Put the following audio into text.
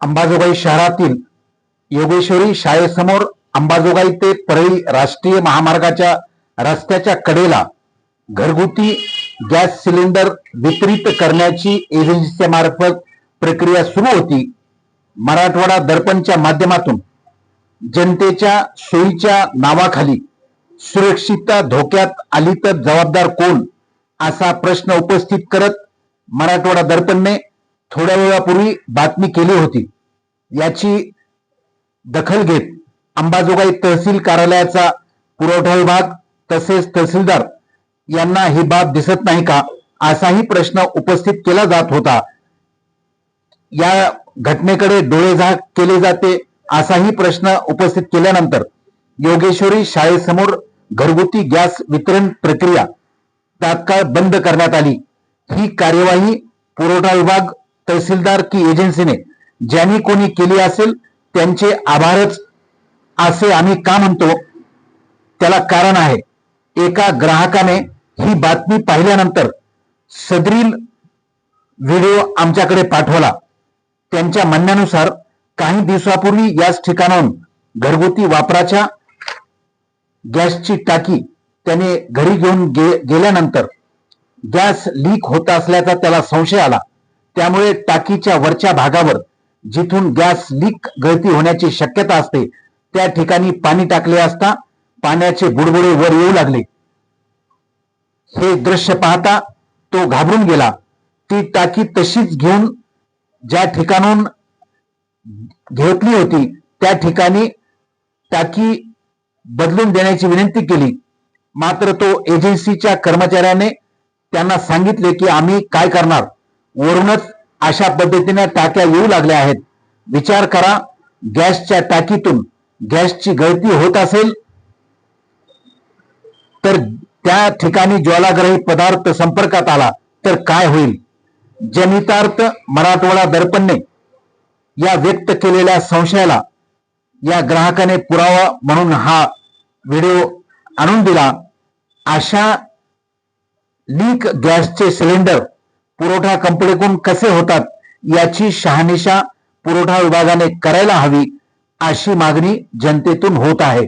अंबाजोगाई शहरातील योगेश्वरी शाळेसमोर अंबाजोगाई ते परळी राष्ट्रीय महामार्गाच्या रस्त्याच्या कडेला घरगुती गॅस सिलेंडर वितरित करण्याची एजन्सीच्या मार्फत प्रक्रिया सुरू होती. मराठवाडा दर्पणच्या माध्यमातून जनतेच्या सोयीच्या नावाखाली सुरक्षितता धोक्यात आली तर जबाबदार कोण? असा प्रश्न उपस्थित करत मराठवाडा दर्पणने थोड्या वेळापूर्वी बातमी केली होती. याची दखल घेत अंबाजोगाई तहसील कार्यालयाचा पुरवठा विभाग तसेच तहसीलदार यांना ही बाब दिसत नाही का? असाही प्रश्न उपस्थित केला जात होता. या घटनेकडे डोळेझाक केले जाते असाही प्रश्न उपस्थित केल्यानंतर योगेश्वरी शाळेसमोर घरगुती गॅस वितरण प्रक्रिया तात्काळ बंद करण्यात आली. ही कार्यवाही पुरवठा विभाग तहसीलदार की एजन्सीने ज्यांनी कोणी केली असेल त्यांचे आभारच असे आम्ही का म्हणतो? त्याला कारण आहे. एका ग्राहकाने ही बातमी पाहिल्यानंतर सदरील व्हिडिओ आमच्याकडे पाठवला. त्यांच्या म्हणण्यानुसार काही दिवसापूर्वी याच ठिकाणाहून घरगुती वापराच्या गॅसची टाकी त्याने घरी घेऊन गे गेल्यानंतर गॅस लीक होत असल्याचा त्याला संशय आला. त्यामुळे टाकीच्या वरच्या भागावर जिथून गॅस लीक गळती होण्याची शक्यता असते त्या ठिकाणी पाणी टाकले असता पाण्याचे बुडबुडे वर येऊ लागले. हे दृश्य पाहता तो घाबरून गेला. ती टाकी तशीच घेऊन ज्या ठिकाणून घेतली होती त्या ठिकाणी टाकी बदलून देण्याची विनंती केली. मात्र तो एजन्सीच्या कर्मचाऱ्याने त्यांना सांगितले की आम्ही काय करणार? वरूनच अशा पद्धतीने टाक्या येऊ लागल्या आहेत. विचार करा गॅसच्या टाकीतून गॅसची गळती होत असेल तर त्या ठिकाणी ज्वालाग्रही पदार्थ संपर्कात आला तर काय होईल? जनितार्थ मराठवाडा दर्पणने या व्यक्त केलेल्या संशयाला या ग्राहकाने पुरावा म्हणून हा व्हिडिओ आणून दिला. अशा लीक गॅसचे सिलेंडर पुरवठा कंपनीकडून कसे होतात याची शहानिशा पुरवठा विभागाने करायला हवी अशी मागणी जनतेतून होत आहे.